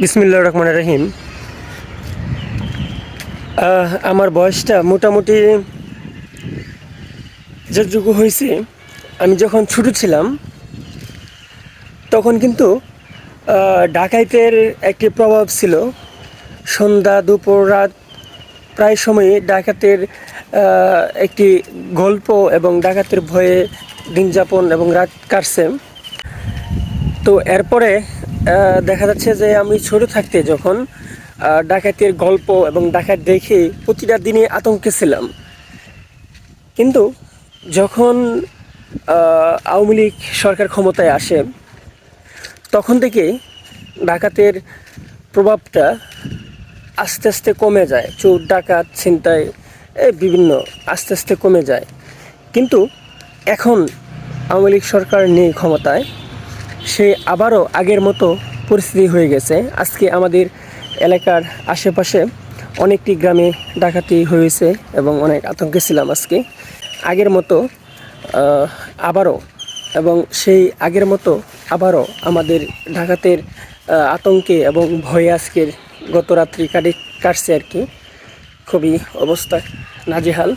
বিসমিল্লা রহমান রহিম। আমার বয়সটা মোটামুটি যতটুকু হয়েছে, আমি যখন ছোট ছিলাম, তখন কিন্তু ডাকাইতের একটি প্রভাব ছিল। সন্ধ্যা, দুপুর, রাত প্রায় সময়ই ডাকাতের একটি গল্প এবং ডাকাতের ভয়ে দিন যাপন এবং রাত কাটছে। তো এরপরে দেখা যাচ্ছে যে আমি ছোট থাকতে যখন ডাকাতের গল্প এবং ডাকাত দেখে প্রতিটা দিনে আতঙ্কে ছিলাম। কিন্তু যখন আওয়ামী লীগ সরকার ক্ষমতায় আসে, তখন থেকে ডাকাতের প্রভাবটা আস্তে আস্তে কমে যায়। চোর, ডাকাত, ছিনতাই বিভিন্ন আস্তে আস্তে কমে যায়। কিন্তু এখন আওয়ামী লীগ সরকার নেই ক্ষমতায়। সে আবারও আগের মতো পরিস্থিতি হয়ে গেছে। আজকে আমাদের এলাকার আশেপাশে অনেকটি গ্রামে ডাকাতি হয়েছে এবং অনেক আতঙ্কে ছিলাম আজকে। আগের মতো আবারও এবং সেই আগের মতো আবারও আমাদের ডাকাতের আতঙ্কে এবং ভয়ে আজকের গত রাত্রি কাটে কাটছে আর কি। খুবই অবস্থা নাজেহাল।